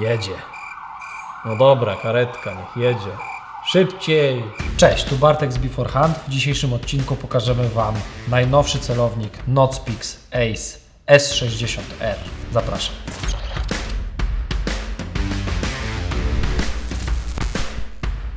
Jedzie. No dobra, karetka, niech jedzie. Szybciej! Cześć, tu Bartek z Beforehand. W dzisiejszym odcinku pokażemy Wam najnowszy celownik Notspix Ace S60R. Zapraszam.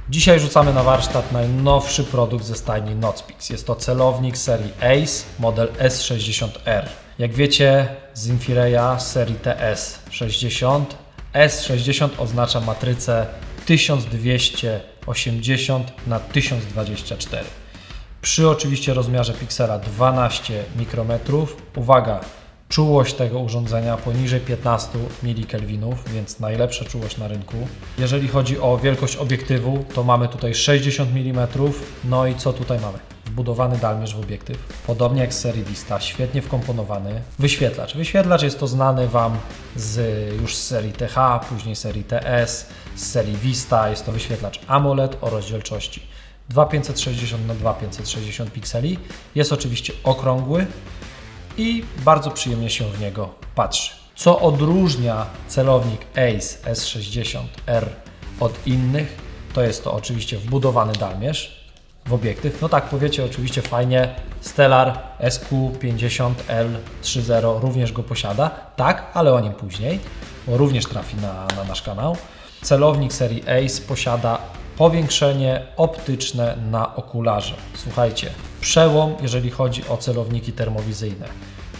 Dzisiaj rzucamy na warsztat najnowszy produkt ze stajni Notspix. Jest to celownik serii Ace, model S60R. Jak wiecie, z Infireya serii TS60. S60 oznacza matrycę 1280 na 1024. Przy oczywiście rozmiarze piksela 12 mikrometrów. Uwaga, czułość tego urządzenia poniżej 15 milikelwinów, więc najlepsza czułość na rynku. Jeżeli chodzi o wielkość obiektywu, to mamy tutaj 60 mm. No i co tutaj mamy? Wbudowany dalmierz w obiektyw, podobnie jak serii Vista, świetnie wkomponowany wyświetlacz. Wyświetlacz jest to znany Wam z już z serii TH, później serii TS, z serii Vista. Jest to wyświetlacz AMOLED o rozdzielczości 2560 na 2560 pikseli. Jest oczywiście okrągły, i bardzo przyjemnie się w niego patrzy. Co odróżnia celownik Ace S60R od innych, to jest to oczywiście wbudowany dalmierz w obiektyw. No tak, powiecie oczywiście fajnie, Stellar SQ50L30 również go posiada. Tak, ale o nim później, bo również trafi na, na nasz kanał. Celownik serii Ace posiada powiększenie optyczne na okularze. Słuchajcie, przełom, jeżeli chodzi o celowniki termowizyjne.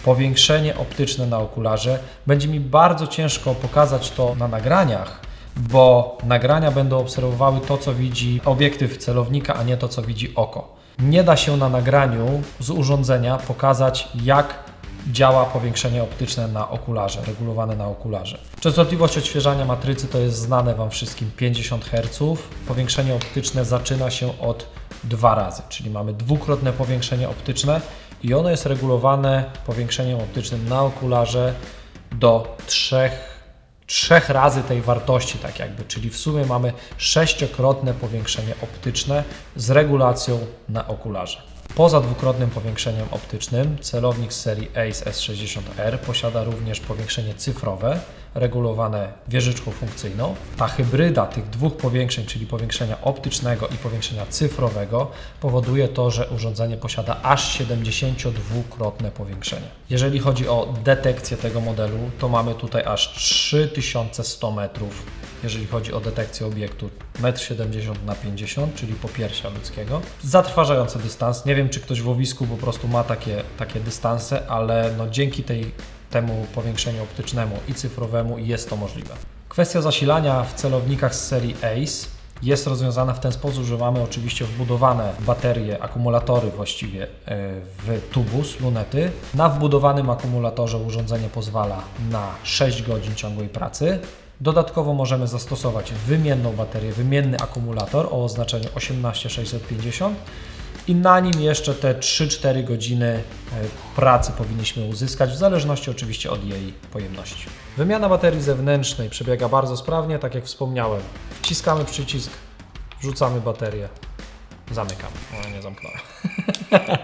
Powiększenie optyczne na okularze. Będzie mi bardzo ciężko pokazać to na nagraniach, bo nagrania będą obserwowały to, co widzi obiektyw celownika, a nie to, co widzi oko. Nie da się na nagraniu z urządzenia pokazać, jak działa powiększenie optyczne na okularze, regulowane na okularze. Częstotliwość odświeżania matrycy to jest znane Wam wszystkim 50 Hz. Powiększenie optyczne zaczyna się od dwa razy, czyli mamy dwukrotne powiększenie optyczne i ono jest regulowane powiększeniem optycznym na okularze do trzech, trzech razy tej wartości, tak jakby, czyli w sumie mamy sześciokrotne powiększenie optyczne z regulacją na okularze. Poza dwukrotnym powiększeniem optycznym, celownik z serii Ace S60R posiada również powiększenie cyfrowe, regulowane wieżyczką funkcyjną. Ta hybryda tych dwóch powiększeń, czyli powiększenia optycznego i powiększenia cyfrowego, powoduje to, że urządzenie posiada aż 72-krotne powiększenie. Jeżeli chodzi o detekcję tego modelu, to mamy tutaj aż 3100 metrów jeżeli chodzi o detekcję obiektu 1,70 m na 50 czyli popiersia ludzkiego. Zatrważający dystans. Nie wiem, czy ktoś w łowisku po prostu ma takie, takie dystanse, ale no dzięki tej, temu powiększeniu optycznemu i cyfrowemu jest to możliwe. Kwestia zasilania w celownikach z serii ACE jest rozwiązana w ten sposób, że mamy oczywiście wbudowane baterie, akumulatory właściwie e, w tubus, lunety. Na wbudowanym akumulatorze urządzenie pozwala na 6 godzin ciągłej pracy. Dodatkowo możemy zastosować wymienną baterię, wymienny akumulator o oznaczeniu 18650 i na nim jeszcze te 3-4 godziny e, pracy powinniśmy uzyskać, w zależności oczywiście od jej pojemności. Wymiana baterii zewnętrznej przebiega bardzo sprawnie, tak jak wspomniałem. Wciskamy przycisk, wrzucamy baterię, zamykamy. O, nie zamknąłem.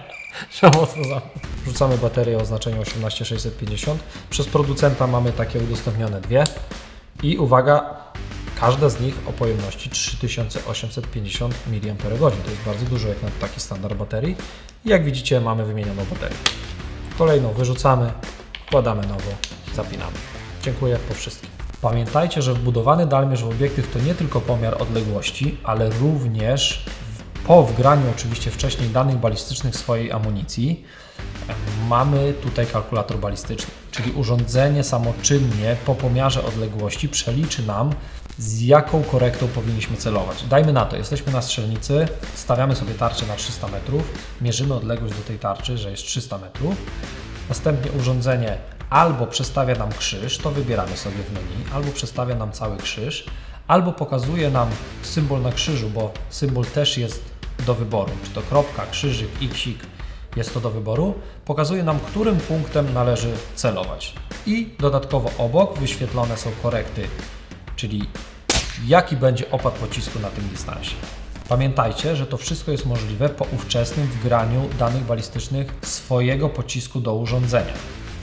Trzeba zamknąć. Wrzucamy baterię o oznaczeniu 18650. Przez producenta mamy takie udostępnione dwie. I uwaga, każda z nich o pojemności 3850 mAh. To jest bardzo dużo jak na taki standard baterii. I jak widzicie, mamy wymienioną baterię. Kolejną wyrzucamy, wkładamy nowo, zapinamy. Dziękuję po wszystkim. Pamiętajcie, że wbudowany dalmierz w obiektyw to nie tylko pomiar odległości, ale również po wgraniu oczywiście wcześniej danych balistycznych swojej amunicji mamy tutaj kalkulator balistyczny, czyli urządzenie samoczynnie po pomiarze odległości przeliczy nam z jaką korektą powinniśmy celować. Dajmy na to, jesteśmy na strzelnicy, stawiamy sobie tarczę na 300 metrów, mierzymy odległość do tej tarczy, że jest 300 metrów, następnie urządzenie albo przestawia nam krzyż, to wybieramy sobie w menu, albo przestawia nam cały krzyż, albo pokazuje nam symbol na krzyżu, bo symbol też jest do wyboru, czy to kropka, krzyżyk, xik, jest to do wyboru, pokazuje nam, którym punktem należy celować. I dodatkowo obok wyświetlone są korekty, czyli jaki będzie opad pocisku na tym dystansie. Pamiętajcie, że to wszystko jest możliwe po ówczesnym wgraniu danych balistycznych swojego pocisku do urządzenia.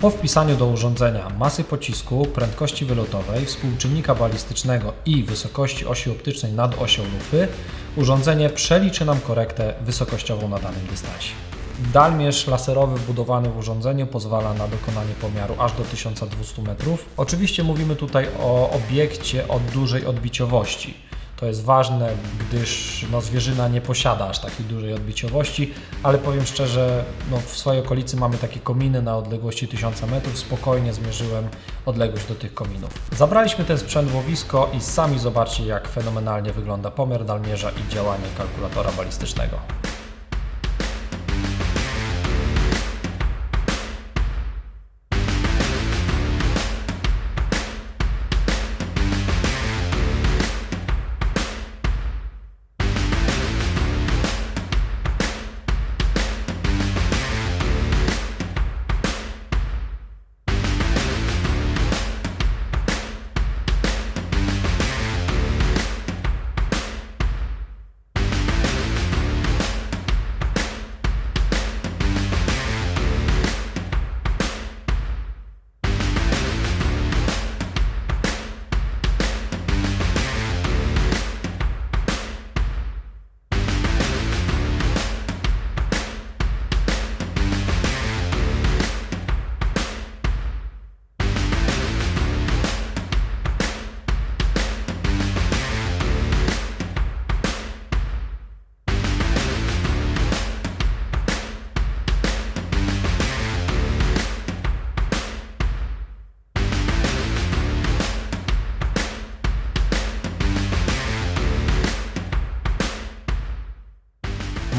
Po wpisaniu do urządzenia masy pocisku, prędkości wylotowej, współczynnika balistycznego i wysokości osi optycznej nad osią lufy, urządzenie przeliczy nam korektę wysokościową na danym dystansie. Dalmierz laserowy wbudowany w urządzeniu pozwala na dokonanie pomiaru aż do 1200 metrów. Oczywiście mówimy tutaj o obiekcie o dużej odbiciowości. To jest ważne, gdyż no, zwierzyna nie posiada aż takiej dużej odbiciowości, ale powiem szczerze, no, w swojej okolicy mamy takie kominy na odległości 1000 metrów. Spokojnie zmierzyłem odległość do tych kominów. Zabraliśmy ten sprzęt w łowisko i sami zobaczcie, jak fenomenalnie wygląda pomiar dalmierza i działanie kalkulatora balistycznego.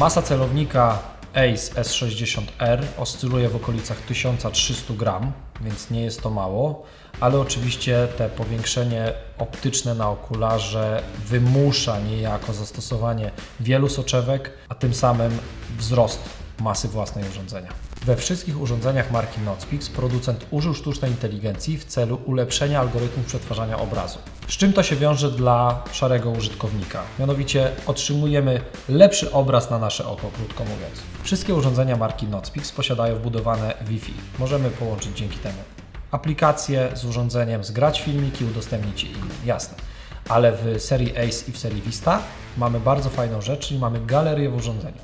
Masa celownika Ace S60R oscyluje w okolicach 1300 gram, więc nie jest to mało, ale oczywiście te powiększenie optyczne na okularze wymusza niejako zastosowanie wielu soczewek, a tym samym wzrost masy własnej urządzenia. We wszystkich urządzeniach marki Notspix producent użył sztucznej inteligencji w celu ulepszenia algorytmów przetwarzania obrazu. Z czym to się wiąże dla szarego użytkownika? Mianowicie otrzymujemy lepszy obraz na nasze oko, krótko mówiąc. Wszystkie urządzenia marki Notspix posiadają wbudowane Wi-Fi. Możemy połączyć dzięki temu aplikacje z urządzeniem, zgrać filmiki, udostępnić je innym, jasne. Ale w serii Ace i w serii Vista mamy bardzo fajną rzecz, czyli mamy galerię w urządzeniu.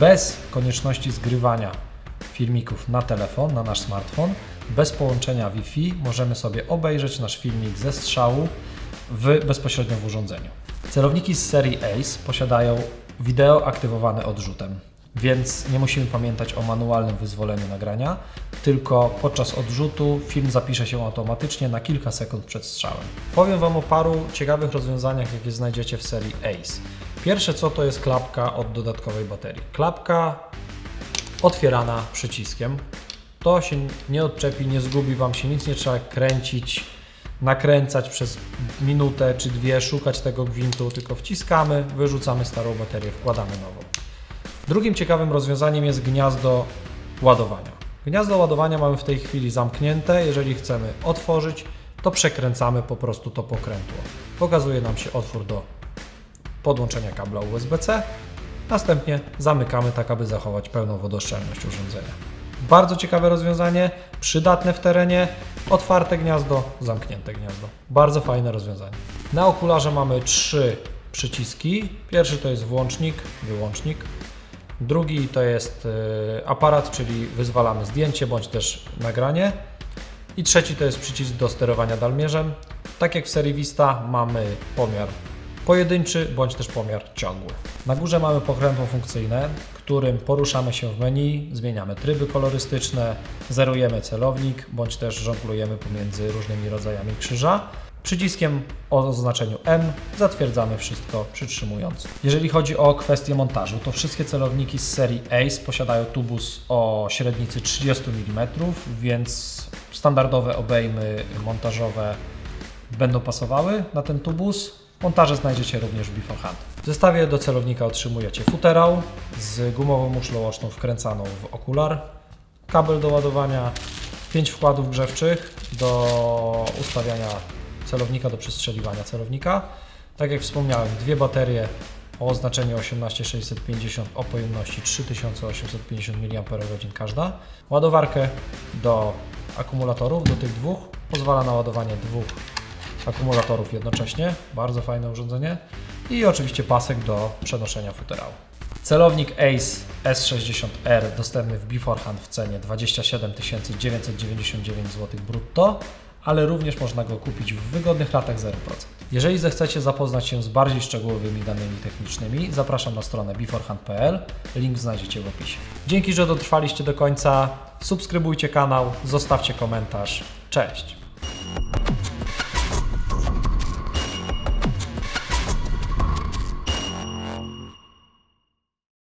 Bez konieczności zgrywania filmików na telefon, na nasz smartfon, bez połączenia Wi-Fi możemy sobie obejrzeć nasz filmik ze strzału w, bezpośrednio w urządzeniu. Celowniki z serii Ace posiadają wideo aktywowane odrzutem, więc nie musimy pamiętać o manualnym wyzwoleniu nagrania, tylko podczas odrzutu film zapisze się automatycznie na kilka sekund przed strzałem. Powiem Wam o paru ciekawych rozwiązaniach, jakie znajdziecie w serii Ace. Pierwsze co to jest klapka od dodatkowej baterii. Klapka otwierana przyciskiem. To się nie odczepi, nie zgubi Wam się, nic nie trzeba kręcić, nakręcać przez minutę czy dwie, szukać tego gwintu, tylko wciskamy, wyrzucamy starą baterię, wkładamy nową. Drugim ciekawym rozwiązaniem jest gniazdo ładowania. Gniazdo ładowania mamy w tej chwili zamknięte. Jeżeli chcemy otworzyć, to przekręcamy po prostu to pokrętło. Pokazuje nam się otwór do podłączenia kabla USB-C. Następnie zamykamy tak, aby zachować pełną wodoszczelność urządzenia. Bardzo ciekawe rozwiązanie, przydatne w terenie. Otwarte gniazdo, zamknięte gniazdo. Bardzo fajne rozwiązanie. Na okularze mamy trzy przyciski. Pierwszy to jest włącznik, wyłącznik. Drugi to jest y, aparat, czyli wyzwalamy zdjęcie bądź też nagranie. I trzeci to jest przycisk do sterowania dalmierzem. Tak jak w serii Vista mamy pomiar pojedynczy bądź też pomiar ciągły. Na górze mamy pokrętło funkcyjne, którym poruszamy się w menu, zmieniamy tryby kolorystyczne, zerujemy celownik bądź też żonglujemy pomiędzy różnymi rodzajami krzyża. Przyciskiem o oznaczeniu M zatwierdzamy wszystko przytrzymując. Jeżeli chodzi o kwestię montażu, to wszystkie celowniki z serii Ace posiadają tubus o średnicy 30 mm, więc standardowe obejmy montażowe będą pasowały na ten tubus. Montaże znajdziecie również w beforehand. W zestawie do celownika otrzymujecie futerał z gumową muszlą oczną wkręcaną w okular, kabel do ładowania, 5 wkładów grzewczych do ustawiania celownika, do przestrzeliwania celownika. Tak jak wspomniałem, dwie baterie o oznaczeniu 18650 o pojemności 3850 mAh każda. Ładowarkę do akumulatorów do tych dwóch. Pozwala na ładowanie dwóch akumulatorów jednocześnie. Bardzo fajne urządzenie. I oczywiście pasek do przenoszenia futerału. Celownik ACE S60R dostępny w beforehand w cenie 27 999 zł brutto, ale również można go kupić w wygodnych ratach 0%. Jeżeli zechcecie zapoznać się z bardziej szczegółowymi danymi technicznymi, zapraszam na stronę beforehand.pl. Link znajdziecie w opisie. Dzięki, że dotrwaliście do końca. Subskrybujcie kanał, zostawcie komentarz. Cześć!